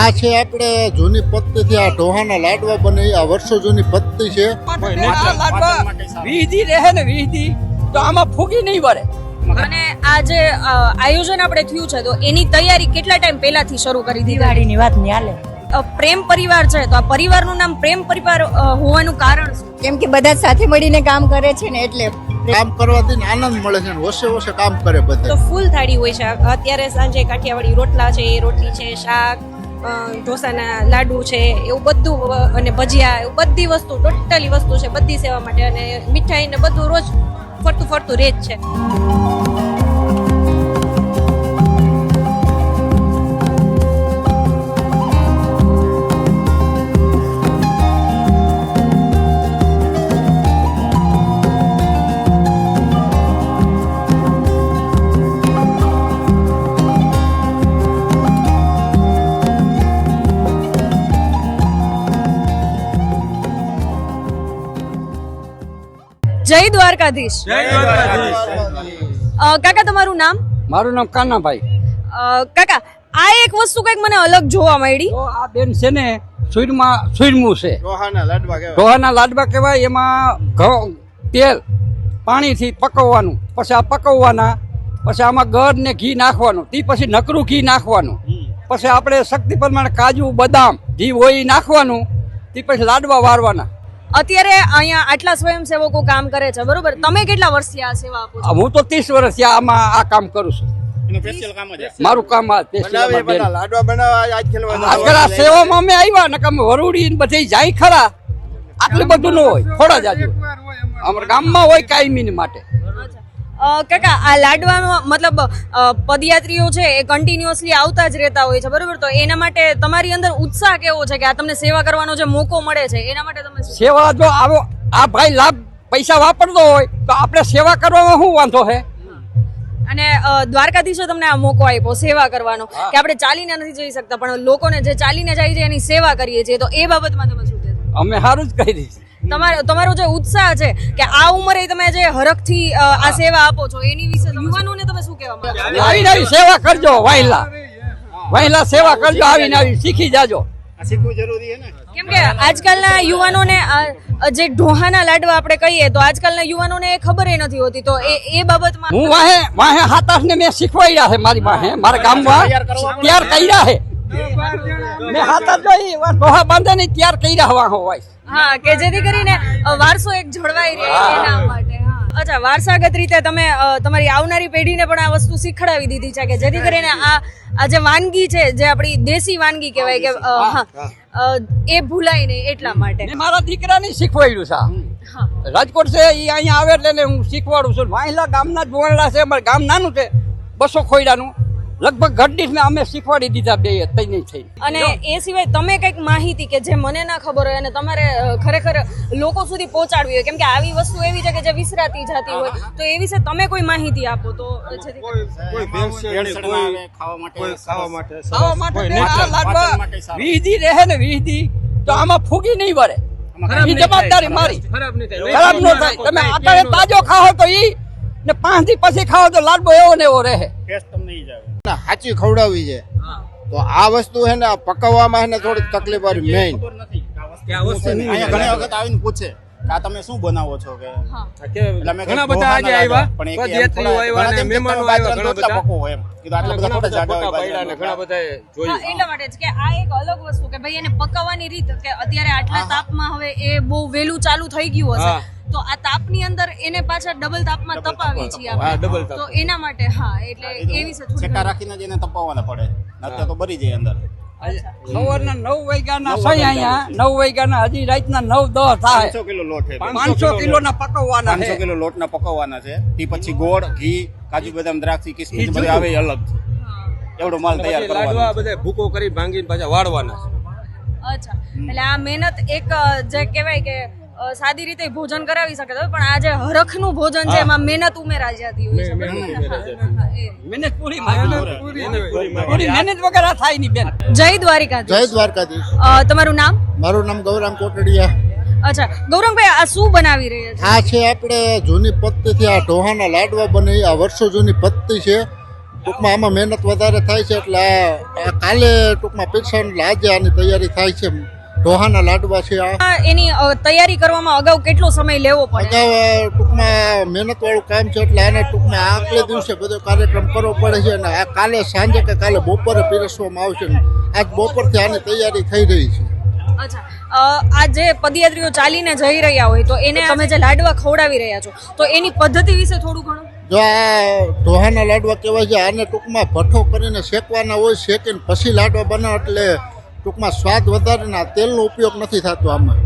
આ છે આપણે જૂની પત્તીથી આ ઢોહાના લાડવા બને આ વર્ષો જૂની પત્તી છે. લાડવા રહે ને વીહદી તો આમાં ફૂગી નહીં વળે. અને આ જે આયોજન આપણે થયું છે તો એની તૈયારી કેટલા ટાઈમ પહેલાથી શરૂ કરી દીધી? દિવાળીની વાત નહીં હાલે. પ્રેમ પરિવાર છે તો આ પરિવારનું નામ પ્રેમ પરિવાર હોવાનું કારણ કેમ કે બધા સાથે મળીને કામ કરે છે ને એટલે કામ કરવાથી ને આનંદ મળે છે ને હોશે હોશે કામ કરે તો ફૂલ થાળી હોય છે. અત્યારે સાંજે કાઠિયાવાડી રોટલા છે રોટલી છે શાક. ઢોસાના લાડુ છે, એવું બધું અને ભજીયા, એવું બધી વસ્તુ, ટોટલી વસ્તુ છે બધી સેવા માટે. અને મીઠાઈ ને બધું રોજ ફરતું ફરતું રહે જ છે. દ્વારકાધીશ. કાકા તમારું નામ? મારું નામ કાનાભાઈ. કાકા આ એક વસ્તુ કંઈક મને અલગ જોવા મળી. આ બેન છે ને સુઈરમાં સુઈરમું છે. ઢોહાના લાડવા કહેવાય. ડોહાના લાડવા કહેવાય એમાં ઘઉં તેલ પાણીથી પકવવાનું પછી આ પકવવાના પછી આમાં ગર ને ઘી નાખવાનું તે પછી નકરું ઘી નાખવાનું. પછી આપણે શક્તિ પ્રમાણે કાજુ બદામ ઘી હોય નાખવાનું તે પછી લાડવા વારવાના અત્યારે અહીંયા આટલા સ્વયંસેવકો કામ કરે છે બરોબર? તમે કેટલા વર્ષથી આ સેવા આપો છો? હું તો ત્રીસ વર્ષથી આમાં આ કામ કરું છું. મારું કામ આ special લાડવા બનાવવા આજકાલ આ સેવામાં અમે આવ્યા ને કે અમે વરુડી ને બધે જાય ખરા. આટલું બધું ન હોય થોડા જ આજુ અમારા ગામમાં હોય કાયમી માટે. કાકા આ લાડવાનો મતલબ પદયાત્રીઓ છે એ કન્ટિન્યુઅસલી આવતા જ રહેતા હોય છે બરોબર? તો એના માટે તમારી અંદર ઉત્સાહ કેવો છે કે આ તમને સેવા કરવાનો જે મોકો મળે છે એના માટે તમે સેવા જો આવો આ ભાઈ લાભ પૈસા વાપરતો હોય તો આપણે સેવા કરવામાં શું વાંધો છે અને દ્વારકાધીશો તમને આ મોકો આપ્યો સેવા કરવાનો કે આપણે ચાલીને નથી જઈ શકતા પણ લોકોને જે ચાલીને જાય છે એની સેવા કરીએ છીએ તો એ બાબતમાં તમે શું કહેશો? અમે સારું જ કહી દઈશું. તમારો તમારો જે ઉત્સાહ છે કે આ ઉંમરે તમે જે હરખથી આ સેવા આપો છો એની વિશે યુવાનોને તમે શું કહેવા માંગો આવી આવી સેવા કરજો વાહિલા વાહિલા સેવા કરજો આવીને આવી શીખી જાજો. શીખવું જરૂરી છે ને? કેમ કે આજકાલના યુવાનોને જે ઢોહાના લાડવા આપણે કહીએ તો આજકાલના યુવાનોને એ ખબર નથી હોતી તો એ એ બાબતમાં હું વાહે વાહે હાથાસ ને મેં શીખવાડ્યા છે મારી વાહે મારા ગામમાં. તૈયાર કર્યા છે. મેં હાથા જોઈ ડોહા બાંધે ને તૈયાર કર્યા વાહો હોય હા કે જેથી કરીને વારસો એક જળવાઈ રહે એના માટે હા. અચ્છા વારસાગત રીતે તમે તમારી આવનારી પેઢીને પણ આ વસ્તુ શીખડાવી દીધી છે કે જેથી કરીને આ આ જે વાનગી છે જે આપણી દેશી વાનગી કહેવાય કે એ ભૂલાય નહીં એટલા માટે. મારા દીકરાને શીખવાડ્યું છે. રાજકોટ છે એ અહીંયા આવે એટલે હું શીખવાડું છું. વાહિલા ગામના જ બોરડા છે અમારે ગામ નાનું છે બસો ખોયડાનું. લગભગ ઘડી મેં અમે શીખવાડી દીધા બે તઈ થઈ. અને એ સિવાય તમે કંઈક માહિતી કે જે મને ના ખબર હોય અને તમારે ખરેખર લોકો સુધી પહોંચાડવી હોય કેમ કે આવી વસ્તુ એવી છે કે જે વિસરાતી જતી હોય તો એ વિશે તમે કોઈ માહિતી આપો તો વીહદી રહે ને વીહદી તો આમાં ફૂગી નહીં વળે. ઈ જવાબદારી મારી. ખરાબ ન થાય. તમે અત્યારે તાજો ખાઓ તો ઈ ને પાંચથી પછી ખાઓ તો લાડબો એવો ને એવો રહે. સાચી ખવડાવી છે. તો આ વસ્તુ હે ને પકવવામાં હે ને થોડીક તકલીફ વાળી મેઇન અહીંયા ઘણી વખત આવીને પૂછે આ તમે શું બનાવો છો કે? ઘણા બધા આજે આવ્યા પણ એ કે એમ પદયાત્રીઓ થોડા- આવ્યા ને મહેમાનો આવ્યા ઘણા બધા. પકવો એમ. કીધું આટલા બધા થોડા જાડા પડ્યા ને ઘણા બધા. જોયું. એટલા માટે જ કે આ એક અલગ વસ્તુ કે ભાઈ એને પકાવવાની રીત કે અત્યારે આટલા તાપમાં હવે એ બહુ વહેલું ચાલુ થઈ ગયું હશે. તો આ તાપની અંદર એને પાછા ડબલ તાપમાં તપાવી છીએ આપણે. તો એના માટે હા એટલે એવી સચોટ છેકા રાખીને જ એને તપાવવાના પડે. અત્યારે તો બરી જાય અંદર. સવારના નવ વાગ્યાના છે અહીંયા. નવ વાગ્યાના હજી રાતના નવ દસ થાય. પાંચસો કિલો લોટ છે પાંચસો કિલોના પકવવાના પાંચસો કિલો લોટ ના પકવવાના છે. તે પછી ગોળ ઘી કાજુ બદામ દ્રાક્ષી કિસમિસ આવે અલગ છે. એવડો માલ તૈયાર લાડવા બધા ભૂકો કરી ભાંગીને પાછા વાળવાના અચ્છા. એટલે આ મહેનત એક જે કહેવાય કે સાદી રીતે ભોજન કરાવી શકે પણ આ જે હરખનું ભોજન છે એમાં મહેનત ઉમેરા જતી હોય છે. મહેનત પૂરી પૂરી. મહેનત વગર આ થાય નહીં બેન. જય દ્વારિકાધીશ. જય દ્વારકાધીશ. તમારું નામ? મારું નામ ગૌરામ કોટડિયા. અચ્છા ગૌરંગભાઈ આ શું બનાવી રહ્યા છે? આ છે આપણે જૂની પત્તીથી આ ઢોહાના લાડવા બને. આ વર્ષો જૂની પત્તી છે. ટૂંકમાં આમાં મહેનત વધારે થાય છે એટલે આ- કાલે ટૂંકમાં એટલે આજે આની તૈયારી થાય છે. ઢોહાના લાડવા છે આ. એની તૈયારી કરવામાં અગાઉ કેટલો સમય લેવો પડે? અગાઉ ટૂંકમાં મહેનત વાળું કામ છે એટલે આને ટૂંકમાં આગલે દિવસે બધો કાર્યક્રમ કરવો પડે છે અને આ કાલે સાંજે કે કાલે બપોરે પીરસવામાં આવશે આજ બપોરથી આની તૈયારી થઈ રહી છે. અચ્છા. આ જે પદયાત્રીઓ ચાલીને જઈ રહ્યા હોય તો એને તમે જે લાડવા ખવડાવી રહ્યા છો. તો એની પદ્ધતિ વિશે થોડું ઘણું? જો આ ઢોહાના લાડવા કહેવાય છે આને ટૂંકમાં ભઠ્ઠો કરીને શેકવાના હોય શેકીને પછી લાડવા બનાવો એટલે ટૂંકમાં સ્વાદ વધારે ના તેલનો ઉપયોગ નથી થતો આમાં.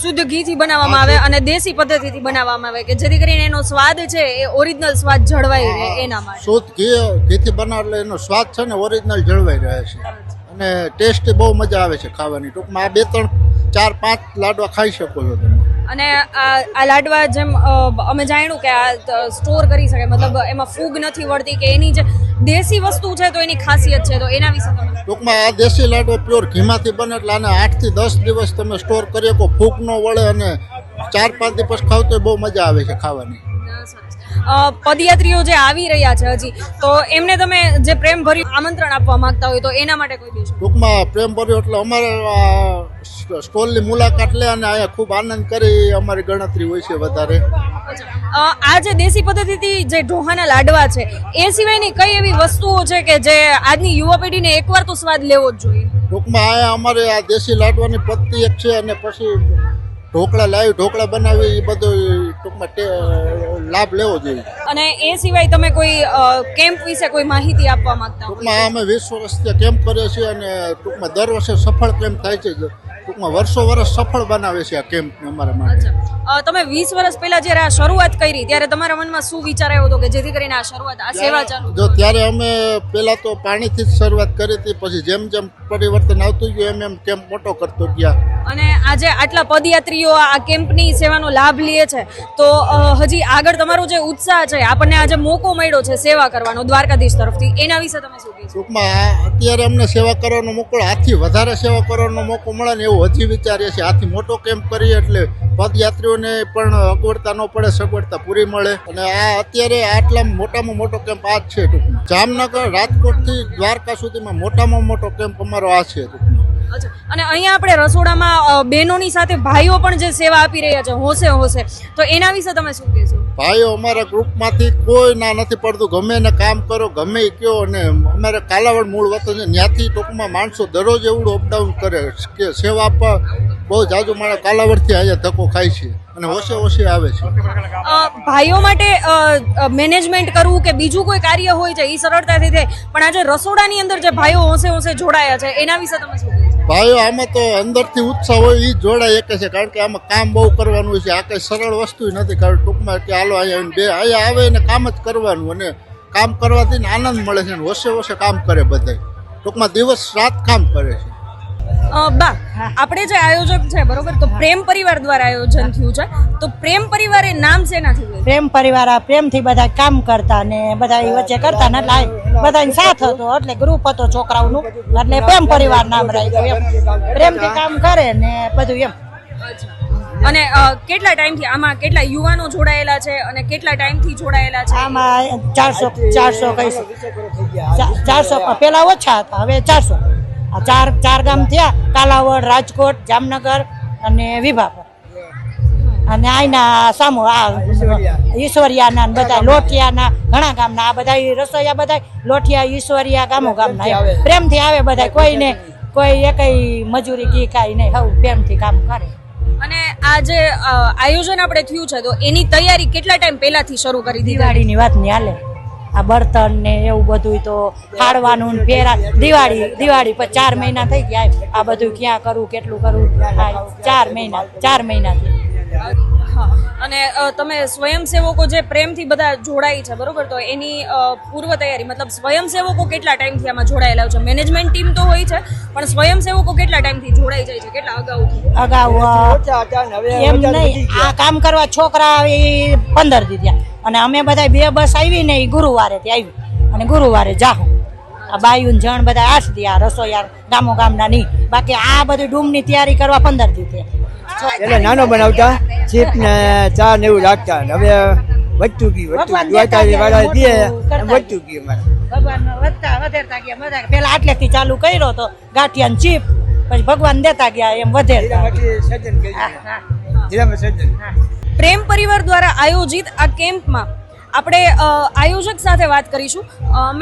શુદ્ધ ઘીથી બનાવવામાં આવે અને દેશી પદ્ધતિથી બનાવવામાં આવે કે જેથી કરીને એનો સ્વાદ છે એ ઓરિજિનલ સ્વાદ જળવાઈ રહે એના માટે. શુદ્ધ ઘી ઘીથી બનાવ એટલે એનો સ્વાદ છે ને ઓરિજિનલ જળવાઈ રહે છે. અને ટેસ્ટ બહુ મજા આવે છે ખાવાની. ટૂંકમાં આ બે ત્રણ ચાર પાંચ લાડવા ખાઈ શકો છો તમે. અને આ લાડવા જેમ અમે જાણ્યું કે આ સ્ટોર કરી શકે મતલબ એમાં ફૂગ નથી વળતી કે એની જે દેશી વસ્તુ છે તો એની ખાસિયત છે તો એના વિશે તમે ટૂંકમાં આ દેશી લાડવો પ્યોર ઘીમાંથી બને એટલે આને આઠથી દસ દિવસ તમે સ્ટોર કરી શકો ફૂગ ન વળે અને ચાર પાંચ દિવસ ખાવ તો બહુ મજા આવે છે ખાવાની. અ, પદયાત્રીઓ જે આવી રહ્યા છે હજી તો એમને તમે જે પ્રેમ ભર્યું આમંત્રણ આપવા માંગતા હોય તો એના માટે કોઈ દેશો ટૂંકમાં પ્રેમ ભર્યો એટલે અમારે સ્ટોલની મુલાકાત લે અને અહીંયા ખૂબ આનંદ કરી અમારી ગણતરી હોય છે વધારે. આ જે દેશી પદ્ધતિથી જે ઢોહાના લાડવા છે એ સિવાયની કઈ એવી વસ્તુઓ છે કે જે આજની યુવા પેઢીને એકવાર તો સ્વાદ લેવો જ જોઈએ? ટૂંકમાં અહીંયા અમારે આ દેશી લાડવાની પદ્ધતિ એક છે અને પછી ઢોકળા લાવી ઢોકળા બનાવી એ બધું ટૂંકમાં લાભ લેવો જોઈએ. અને એ સિવાય તમે કોઈ કેમ્પ વિશે કોઈ માહિતી આપવા માંગતા ટૂંકમાં અમે વીસ વર્ષથી કેમ્પ કરીએ છીએ અને ટૂંકમાં દર વર્ષે સફળ કેમ્પ થાય છે ટૂંકમાં વર્ષો વર્ષ સફળ બનાવે છે આ કેમ્પ અમારા માટે. તમે વીસ વર્ષ પહેલા જ્યારે આ શરૂઆત કરી ત્યારે તમારા મનમાં શું વિચાર આવ્યો હતો કે જેથી કરીને આ શરૂઆત આ સેવા ચાલુ જો ત્યારે અમે પહેલા તો પાણીથી જ શરૂઆત કરી હતી પછી જેમ જેમ પરિવર્તન આવતું ગયું એમ એમ કેમ્પ મોટો કરતો ગયા. અને આજે આટલા પદયાત્રીઓ આ કેમ્પની સેવાનો લાભ લે છે. તો હજી આગળ તમારો જે ઉત્સાહ છે, આપણને આજે મોકો મળ્યો છે સેવા કરવાનો દ્વારકાધીશ તરફથી. એના વિશે તમે શું કહેશો? ટૂંકમાં અત્યારે અમને સેવા કરવાનો મોકો, આથી વધારે સેવા કરવાનો મોકો મળે ને એવું હજી વિચારીએ છીએ. આથી મોટો કેમ્પ કરીએ એટલે પદયાત્રીઓને પણ અગવડતા ન પડે, સગવડતા પૂરી મળે. અને આ અત્યારે આટલા મોટામાં મોટો કેમ્પ આ જ છે ટૂંકમાં. જામનગર રાજકોટથી દ્વારકા સુધીમાં મોટામાં મોટો કેમ્પ અમારો આ છે ટૂંકમાં. અચ્છા. અને અહીંયા આપણે રસોડામાં બહેનોની સાથે ભાઈઓ પણ જે સેવા આપી રહ્યા છે હોશે હોશે તો એના વિશે તમે શું કહેશો? ભાઈઓ અમારા ગ્રુપમાંથી કોઈ ના નથી પડતું. ગમે એને કામ કરો ગમે એ કયો અને અમારે કાલાવડ મૂળ વતન છે ત્યાંથી ટૂંકમાં માણસો દરરોજ એવું અપડાઉન કરે કે સેવા આપવા. બહુ જાજુ માણસ કાલાવડથી અહીંયા ધક્કો ખાય છે અને હોશે હોશે આવે છે. ભાઈઓ માટે મેનેજમેન્ટ કરવું કે બીજું કોઈ કાર્ય હોય છે એ સરળતાથી થાય. પણ આજે રસોડાની અંદર જે ભાઈઓ હોશે હોશે જોડાયા છે એના વિશે તમે શું કહેશો? ભાઈઓ આમાં તો અંદરથી ઉત્સાહ હોય એ જોડાય એક છે. કારણ કે આમાં કામ બહુ કરવાનું છે. આ કંઈ સરળ વસ્તુ નથી. કારણ ટૂંકમાં કે હાલો, અહીંયા બે, અહીંયા આવે ને કામ જ કરવાનું. અને કામ કરવાથી આનંદ મળે છે ને હોશે હોશે કામ કરે બધાય. ટૂંકમાં દિવસ રાત કામ કરે છે. બા આપણે જે આયોજક છે બરોબર? તો પ્રેમ પરિવાર દ્વારા આયોજન થયું છે. તો પ્રેમ પરિવાર એ નામ શેનાથી પ્રેમ પરિવાર આ પ્રેમથી બધા કામ કરતા ને બધા એ વચ્ચે કરતા ને એટલે બધાને સાથ હતો એટલે ગ્રુપ હતો છોકરાઓનું. એટલે પ્રેમ પરિવાર નામ રાખ્યું એમ. પ્રેમથી કામ કરે ને બધું એમ. અને કેટલા ટાઈમથી આમાં કેટલા યુવાનો જોડાયેલા છે અને કેટલા ટાઈમથી જોડાયેલા છે? આમાં ચારસો ચારસો કહીશું. ચારસો પેલા ઓછા હતા હવે ચારસો. ચાર ચાર ગામ થયા કાલાવડ રાજકોટ જામનગર અને વિભાપર. અને આઈના સામો આ ઈશ્વરિયાના બધા લોઠિયાના ઘણા ગામના આ બધા રસોઈયા બધા લોઠિયા ઈશ્વરિયા ગામો ગામના. પ્રેમથી આવે બધા કોઈને કોઈ એકઈ મજૂરી કી કાંઈ નહીં હવ પ્રેમથી કામ કરે. અને આ જે આયોજન આપણે થયું છે તો એની તૈયારી કેટલા ટાઈમ પહેલાથી શરૂ કરી દીધી? દિવાળીની વાતની હાલે. આ બર્તન ને એવું બધું તો ફાડવાનું ફેરા દિવાળી દિવાળી પછી ચાર મહિના થઈ ગયા આ બધું ક્યાં કરવું કેટલું કરવું ચાર મહિના ચાર મહિનાથી. અને તમે સ્વયંસેવકો જે પ્રેમથી બધા જોડાય છે બરોબર? તો એની પૂર્વ તૈયારી મતલબ સ્વયંસેવકો કેટલા ટાઈમથી આમાં જોડાયેલા છે? મેનેજમેન્ટ ટીમ તો હોય છે પણ સ્વયંસેવકો કેટલા ટાઈમથી જોડાઈ જાય છે? કેટલા અગાઉ અગાઉ એમ નહીં. આ કામ કરવા છોકરા એ પંદર થયા. અને અમે બધા બે બસ આવી ને એ ગુરુવારે થી આવી અને ગુરુવારે જાહું. આ બાયુ જણ બધા આ સુધી આ રસોઈયા ગામો ગામના નહીં બાકી આ બધું ડૂમની તૈયારી કરવા પંદર દી એટલે નાનો બનાવતા ચીપ ને ચા ને એવું રાખતા. હવે વધતું ગયું વધતું દ્વારકાથી વાળા દે વધતું ગયું મારે ભગવાન વધતા વધેરતા ગયા. મજા પેલા આટલેથી ચાલુ કર્યો તો ગાંઠિયા ચીપ. પછી ભગવાન દેતા ગયા એમ વધે બાકી સજ્જન પ્રેમ પરિવાર દ્વારા આયોજિત આ કેમ્પમાં આપણે આયોજક સાથે વાત કરીશું.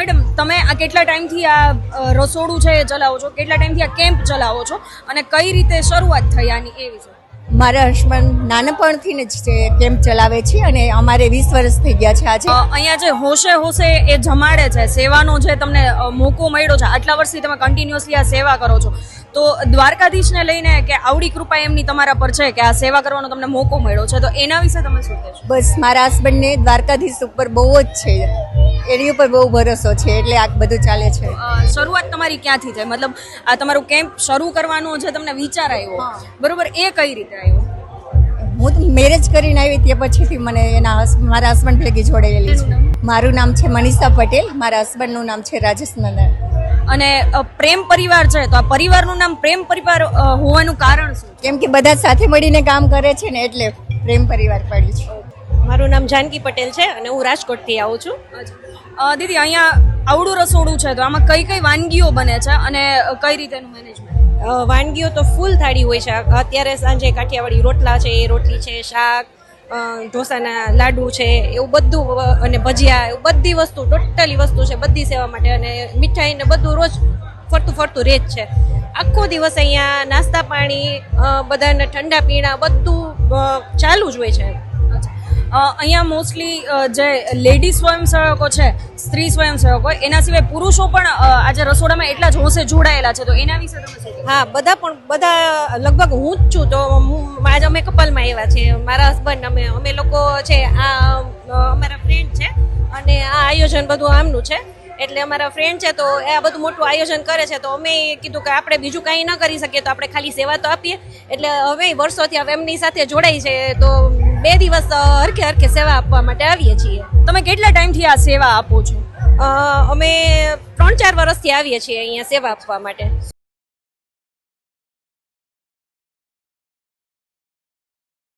મેડમ તમે આ કેટલા ટાઈમથી આ રસોડું છે એ ચલાવો છો? કેટલા ટાઈમથી આ કેમ્પ ચલાવો છો? અને કઈ રીતે શરૂઆત થઈ આની એ વિશે મારા હસબન્ડ નાનપણથી જ કેમ્પ ચલાવે છે અને અમારે વીસ વર્ષ થઈ ગયા છે આજે. અહીંયા જે હોશે હોશે એ જમાડે છે સેવાનો જે તમને મોકો મળ્યો છે આટલા વર્ષથી તમે કન્ટિન્યુઅસલી આ સેવા કરો છો. તો દ્વારકાધીશને લઈને કે આવડી કૃપા એમની તમારા પર છે કે આ સેવા કરવાનો તમને મોકો મળ્યો છે તો એના વિશે તમે શું કહેશો? બસ મારા હસબન્ડને દ્વારકાધીશ ઉપર બહુ જ છે. એની ઉપર બહુ ભરોસો છે એટલે આ બધું ચાલે છે. શરૂઆત તમારી ક્યાંથી થઈ? મતલબ આ તમારું કેમ્પ શરૂ કરવાનો જે તમને વિચાર આવ્યો બરોબર? એ કઈ રીતે આવ્યો? હું તો મેરેજ કરીને આવી તે પછીથી મને એના મારા હસબન્ડ ભેગી જોડાયેલી છે. મારું નામ છે મનીષા પટેલ મારા હસબન્ડનું નામ છે રાજેશ નંદન. અને પ્રેમ પરિવાર છે તો આ પરિવારનું નામ પ્રેમ પરિવાર હોવાનું કારણ શું? કેમ કે બધા સાથે મળીને કામ કરે છે ને એટલે પ્રેમ પરિવાર પડ્યું છે. મારું નામ જાનકી પટેલ છે અને હું રાજકોટથી આવું છું. દીદી અહીંયા આવડું રસોડું છે તો આમાં કઈ કઈ વાનગીઓ બને છે અને કઈ રીતેનું મેનેજમેન્ટ વાનગીઓ તો ફૂલ થાળી હોય છે. અત્યારે સાંજે કાઠિયાવાડી રોટલા છે રોટલી છે શાક ઢોસાના લાડુ છે, એવું બધું અને ભજીયા, એવું બધી વસ્તુ, ટોટલી વસ્તુ છે બધી સેવા માટે. અને મીઠાઈ ને બધું રોજ ફરતું ફરતું રહે જ છે. આખો દિવસ અહીંયા નાસ્તા પાણી બધાને ઠંડા પીણા બધું ચાલુ જ હોય છે. અહીંયા મોસ્ટલી જે લેડી સ્વયંસેવકો છે, સ્ત્રી સ્વયંસેવકો એના સિવાય પુરુષો પણ આજે રસોડામાં એટલા જ હોશે જોડાયેલા છે. તો એના વિશે તમે હા, બધા પણ, બધા, લગભગ હું જ છું. તો હું આજ અમે કપલમાં આવ્યા છીએ. મારા હસબન્ડ અમે અમે લોકો છે, આ અમારા ફ્રેન્ડ છે. અને આ આયોજન બધું આમનું છે. એટલે અમારા ફ્રેન્ડ છે, તો એ આ બધું મોટું આયોજન કરે છે. તો અમે કીધું કે આપણે બીજું કાંઈ ન કરી શકીએ, તો આપણે ખાલી સેવા તો આપીએ. એટલે હવે વર્ષોથી હવે એમની સાથે જોડાઈ છે. તો બે દિવસ હરખે હરખે સેવા આપવા માટે આવીએ છીએ. તમે કેટલા ટાઈમથી આ સેવા આપો છો? અમે ત્રણ ચાર વર્ષથી આવીએ છીએ અહીંયા સેવા આપવા માટે.